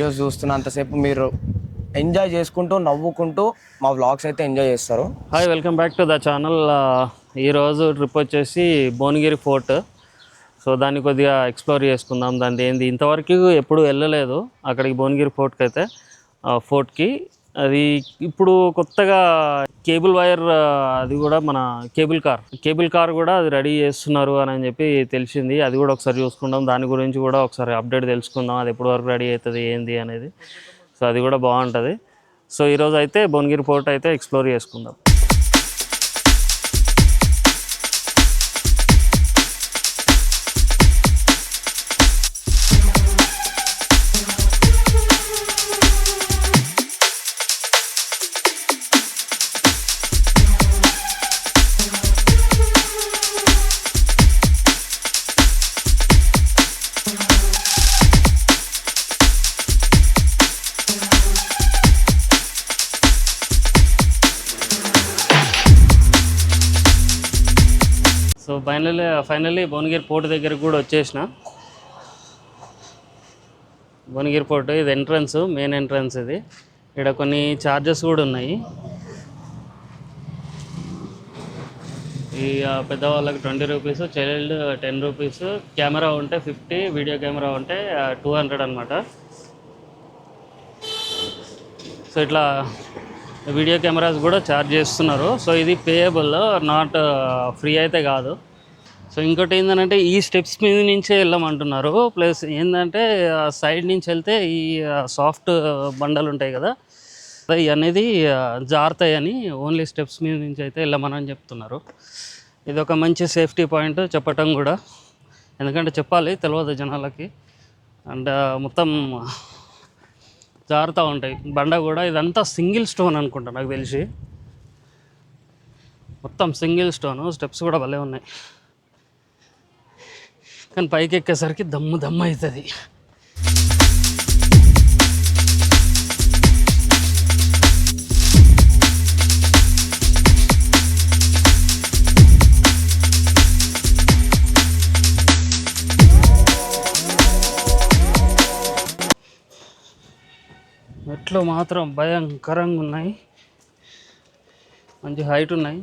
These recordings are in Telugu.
వీడియోస్ చూస్తున్నంతసేపు మీరు ఎంజాయ్ చేసుకుంటూ నవ్వుకుంటూ మా వ్లాగ్స్ అయితే ఎంజాయ్ చేస్తారు. Hi welcome back to the channel ఈరోజు ట్రిప్ వచ్చేసి భువనగిరి ఫోర్ట్ సో దాన్ని కొద్దిగా ఎక్స్ప్లోర్ చేసుకుందాం. దాని ఏంది ఇంతవరకు ఎప్పుడు వెళ్ళలేదు అక్కడికి భువనగిరి ఫోర్ట్కి అయితే ఆ, ఫోర్ట్కి అది ఇప్పుడు కొత్తగా కేబుల్ వైర్ అది కూడా మన కేబుల్ కార్. కేబుల్ కార్ కూడా అది రెడీ చేస్తున్నారు అని అని చెప్పి తెలిసింది. అది కూడా ఒకసారి చూసుకుందాం. దాని గురించి కూడా ఒకసారి అప్డేట్ తెలుసుకుందాం. అది ఎప్పటి వరకు రెడీ అవుతుంది ఏంది అనేది. సో అది కూడా బాగుంటుంది. సో ఈరోజు అయితే భువనగిరి పోర్ట్ అయితే ఎక్స్ప్లోర్ చేసుకుందాం. So finally finally Bhuvanagiri fort దగ్గరికి కూడా వచ్చేసిన. భువనగిరి పోర్ట్ ఇది ఎంట్రన్స్ మెయిన్ ఎంట్రన్స్ ఇది. ఇక్కడ కొన్ని ఛార్జెస్ కూడా ఉన్నాయి. ఈ పెద్దవాళ్ళకి twenty rupees child ten rupees camera ఉంటే ఫిఫ్టీ వీడియో కెమెరా ఉంటే టూ హండ్రెడ్ అనమాట సో ఇట్లా వీడియో కెమెరాస్ కూడా ఛార్జ్ చేస్తున్నారు. సో ఇది పేయబుల్ నాట్ ఫ్రీ అయితే కాదు. సో ఇంకోటి ఏంటంటే ఈ స్టెప్స్ మీద నుంచే వెళ్ళమంటున్నారు. ప్లస్ ఏంటంటే సైడ్ నుంచి వెళ్తే ఈ సాఫ్ట్ బండలు ఉంటాయి కదా ఇవి అనేది జారుతాయని ఓన్లీ స్టెప్స్ మీద నుంచి అయితే వెళ్ళమని చెప్తున్నారు. ఇది ఒక మంచి సేఫ్టీ పాయింట్ చెప్పటం కూడా. ఎందుకంటే చెప్పాలి తెలియదు జనాలకి. అండ్ మొత్తం జారుతూ ఉంటాయి. బండ కూడా ఇదంతా సింగిల్ స్టోన్ అనుకుంటా నాకు తెలిసి. మొత్తం సింగిల్ స్టోను స్టెప్స్ కూడా భలే ఉన్నాయి. కానీ పైకి ఎక్కేసరికి దమ్ము దమ్ము అవుతుంది. మెట్లు మాత్రం భయంకరంగా ఉన్నాయి. మంచి హైట్ ఉన్నాయి.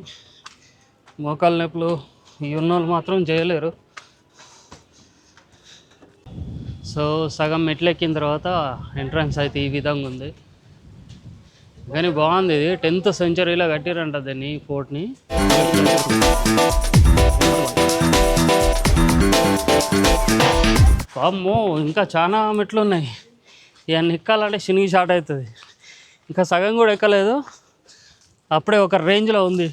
మోకాల నొప్పులు ఈ ఉన్నోళ్ళు మాత్రం చేయలేరు. సో సగం మెట్లు ఎక్కిన తర్వాత ఎంట్రన్స్ అయితే ఈ విధంగా ఉంది. కానీ బాగుంది ఇది. టెన్త్ సెంచరీలో కట్టిరంట దీన్ని ఫోర్ట్ని అమ్మో ఇంకా చాలా మెట్లు ఉన్నాయి. ఇవన్నీ ఎక్కాలంటే శనిగి షార్ట్ అవుతుంది. ఇంకా సగం కూడా ఎక్కలేదు. అప్పుడే ఒక రేంజ్లో ఉంది.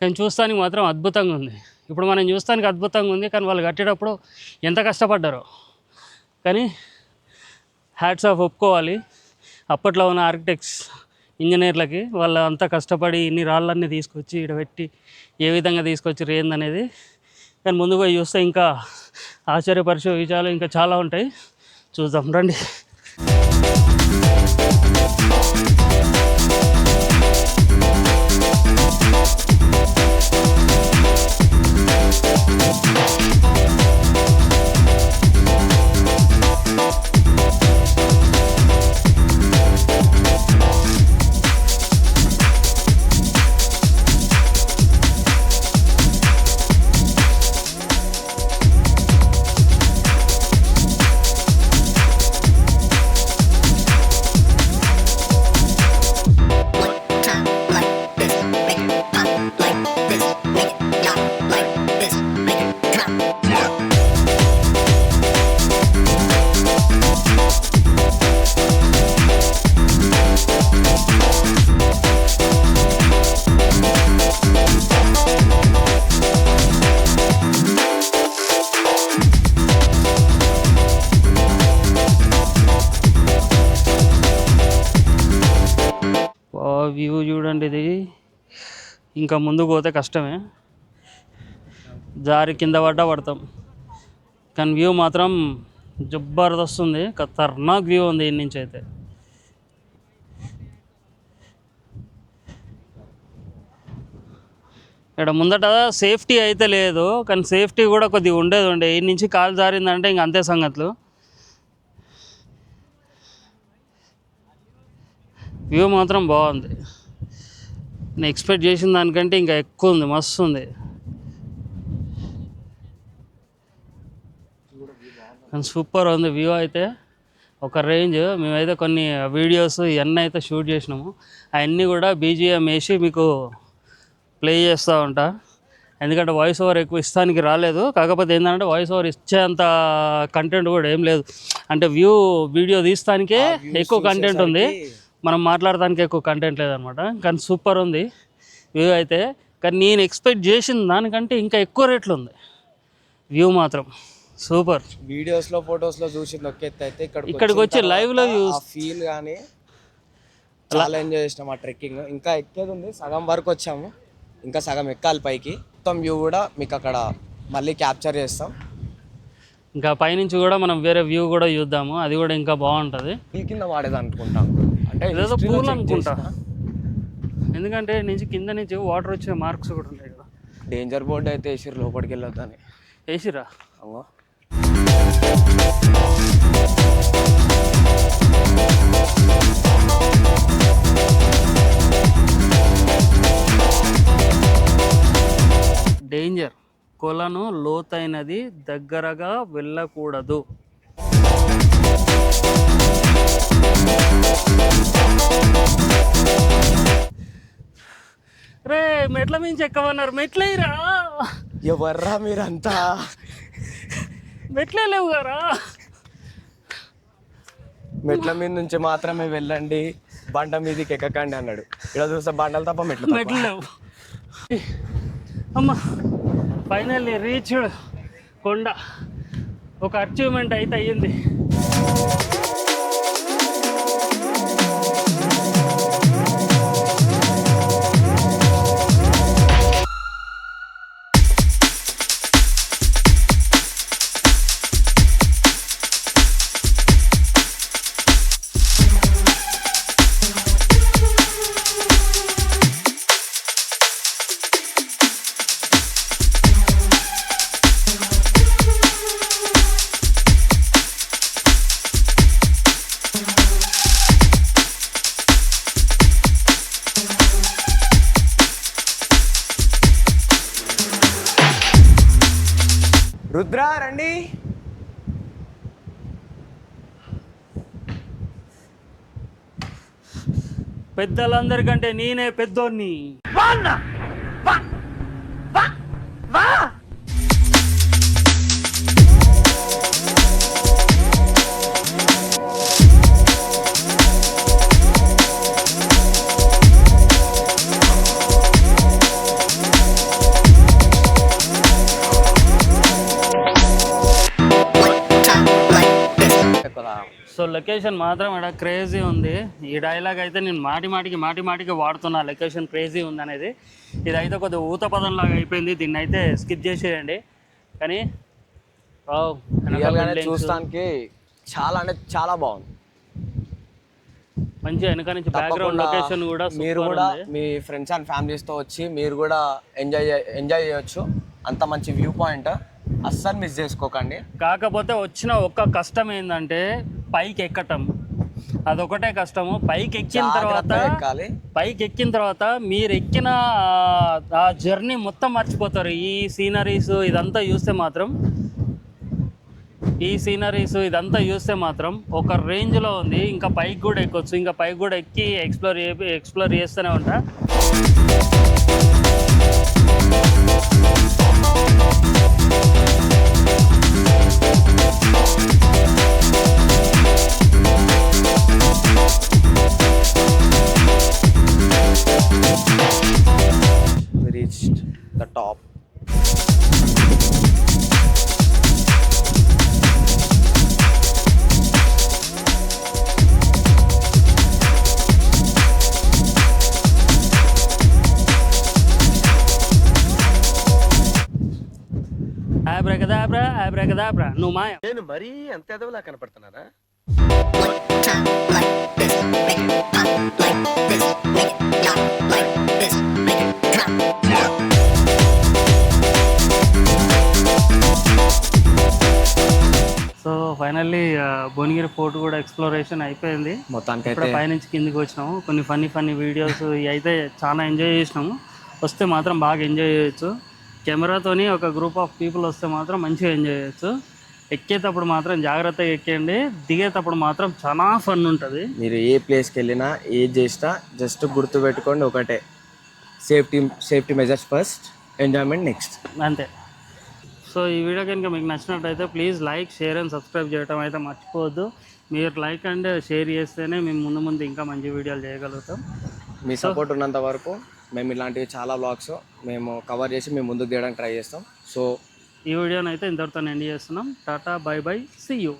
కానీ చూస్తానికి మాత్రం అద్భుతంగా ఉంది. ఇప్పుడు మనం చూస్తానికి అద్భుతంగా ఉంది కానీ వాళ్ళు కట్టేటప్పుడు ఎంత కష్టపడ్డారో. కానీ హ్యాట్స్ ఆఫ్ ఒప్పుకోవాలి. అప్పట్లో ఉన్న ఆర్కిటెక్ట్స్ ఇంజనీర్లకి వాళ్ళు అంతా కష్టపడి ఇన్ని రాళ్ళన్నీ తీసుకొచ్చి ఇక్కడ పెట్టి ఏ విధంగా తీసుకొచ్చి ఏందనేది. కానీ ముందుకు పోయి చూస్తే ఇంకా ఆశ్చర్యపరిచే విషయాలు ఇంకా చాలా ఉంటాయి. చూద్దాం రండి. ఇంకా ముందుకు పోతే కష్టమే. జారి కింద పడ్డా పడతాం. కానీ వ్యూ మాత్రం జబర్దస్త్ ఉంది ఖతర్నాక్ వ్యూ ఉంది ఈ నుంచి అయితే. ఇక్కడ ముందట సేఫ్టీ అయితే లేదు. కానీ సేఫ్టీ కూడా కొద్దిగా ఉండేది ఉండే. ఈ నుంచి కాలు జారిందంటే ఇంక అంతే సంగతులు. వ్యూ మాత్రం బాగుంది. నేను ఎక్స్పెక్ట్ చేసిన దానికంటే ఇంకా ఎక్కువ ఉంది మస్తు ఉంది. కానీ సూపర్ ఉంది వ్యూ అయితే. ఒక రేంజ్ మేమైతే కొన్ని వీడియోస్ ఇవన్నీ అయితే షూట్ చేసినాము. అవన్నీ కూడా బీజిఎం వేసి మీకు ప్లే చేస్తూ ఉంటా. ఎందుకంటే వాయిస్ ఓవర్ ఎక్కువ ఇస్తానికి రాలేదు. కాకపోతే ఏంటంటే వాయిస్ ఓవర్ ఇచ్చేంత కంటెంట్ కూడా ఏం లేదు. అంటే వ్యూ వీడియో తీస్తానికే ఎక్కువ కంటెంట్ ఉంది. మనం మాట్లాడడానికి ఎక్కువ కంటెంట్ లేదనమాట. కానీ సూపర్ ఉంది. వ్యూ అయితే. కానీ నేను ఎక్స్పెక్ట్ చేసిన దానికంటే ఇంకా ఎక్కువ రేట్లు ఉంది. వ్యూ మాత్రం. సూపర్ వీడియోస్లో ఫొటోస్లో చూసింది ఒక ఎత్తు అయితే ఇక్కడ ఇక్కడికి వచ్చి live లో చూస్- ఫీల్ కానీ చాలా ఎంజాయ్ చేసినాం ఆ ట్రెక్కింగ్ ఇంకా ఎక్కేది ఉంది. సగం వరకు వచ్చాము. ఇంకా సగం ఎక్కాలి పైకి. మొత్తం వ్యూ కూడా మీకు అక్కడ మళ్ళీ క్యాప్చర్ చేస్తాం. ఇంకా పైనుంచి కూడా మనం వేరే వ్యూ కూడా చూద్దాము. అది కూడా ఇంకా బాగుంటుంది. కింద వాడేది అనుకుంటాం అంటే ఇదేదో పూల్ అనుకుంటా. ఎందుకంటే నుంచి కింద నుంచి వాటర్ వచ్చే మార్క్స్ కూడా ఉంటాయి కదా. డేంజర్ బోర్డు అయితే వేసిర్రు లోపలికి వెళ్ళొద్దని. వేసిరా అమ్మో. డేంజర్ కొలను లోతైనది దగ్గరగా వెళ్ళకూడదు. రే మెట్ల మించి ఎక్కమన్నారు? మెట్లయిరా ఎవర్రా మీరంతా? మెట్లే లేవు గారా? మెట్ల మీద నుంచి మాత్రమే వెళ్ళండి. బండ మీదకి ఎక్కకండి అన్నాడు. ఇక్కడ చూస్తే బండలు తప్ప మెట్లు. మెట్లు లేవు. అమ్మ ఫైనల్లీ రీచ్డ్ కొండ. ఒక అచీవ్మెంట్ అయితే అయ్యింది. రుద్ర రండి. పెద్దలందరికంటే నేనే పెద్దోన్ని లొకేషన్ మాత్రం ఇక్కడ క్రేజీ ఉంది. ఈ డైలాగ్ అయితే నేను మాటి మాటికి మాటి మాటికి వాడుతున్నా. లొకేషన్ క్రేజీ ఉంది అనేది ఇదైతే కొద్దిగా ఊత పదం లాగా అయిపోయింది. దీన్ని అయితే స్కిప్ చేసేయండి. కానీ చూస్తానికి చాలా అంటే చాలా బాగుంది. మంచి వెనక నుంచి బ్యాక్గ్రౌండ్ లొకేషన్ కూడా మీరు కూడా. మీ ఫ్రెండ్స్ అండ్ ఫ్యామిలీస్తో వచ్చి మీరు కూడా ఎంజాయ్ ఎంజాయ్ చేయొచ్చు. అంత మంచి వ్యూ పాయింట్ అస్సలు మిస్ చేసుకోకండి. కాకపోతే వచ్చిన ఒక్క కష్టం ఏంటంటే పైకి ఎక్కటం అదొకటే కష్టము. పైకి ఎక్కిన తర్వాత పైకి ఎక్కిన తర్వాత మీరు ఎక్కిన ఆ- ఆ జర్నీ మొత్తం మర్చిపోతారు. ఈ సీనరీస్ ఇదంతా చూస్తే మాత్రం ఈ సీనరీస్ ఇదంతా చూస్తే మాత్రం ఒక రేంజ్లో ఉంది. ఇంకా పైకి కూడా ఎక్కొచ్చు. ఇంకా పైకి కూడా ఎక్కి ఎక్స్ప్లోర్ ఎక్స్ప్లోర్ చేస్తూనే ఉంటా. We reached the top. ఆబ్రాకదాబ్రా ఆబ్రాకదాబ్రా నువ్వు మాయ నేను మరీ అంత ఎదవలా కనపడుతున్నారా so finally uh, Bhuvanagiri fort కూడా ఎక్స్ప్లోరేషన్ అయిపోయింది. మొత్తానికి ఇప్పుడు పైనుంచి కిందికి వచ్చినాము. కొన్ని ఫన్నీ ఫన్నీ వీడియోస్ అయితే చాలా ఎంజాయ్ చేసినాము. వస్తే మాత్రం బాగా ఎంజాయ్ చేయొచ్చు. కెమెరాతోని ఒక గ్రూప్ ఆఫ్ పీపుల్ వస్తే మాత్రం మంచిగా ఎంజాయ్ చేయొచ్చు. ఎక్కేటప్పుడు మాత్రం జాగ్రత్తగా ఎక్కండి దిగేటప్పుడు మాత్రం చాలా ఫన్ ఉంటుంది. మీరు ఏ ప్లేస్కి వెళ్ళినా ఏది చేసినా జస్ట్ గుర్తు పెట్టుకోండి ఒకటే. Safety safety measures first enjoyment next. అంతే. సో ఈ వీడియో కనుక మీకు నచ్చినట్టయితే please like share and subscribe చేయడం అయితే మర్చిపోవద్దు. మీరు లైక్ అండ్ షేర్ చేస్తేనే మేము ముందు ముందు ఇంకా మంచి వీడియోలు చేయగలుగుతాం. మీ సపోర్ట్ ఉన్నంత వరకు మేము ఇలాంటివి చాలా బ్లాగ్స్ మేము కవర్ చేసి మేము ముందుకు తీయడానికి ట్రై చేస్తాం. సో ఈ వీడియోనైతే అయితే ఇంతటితో ఎండ్ చేస్తున్నాం. Tata bye bye see you.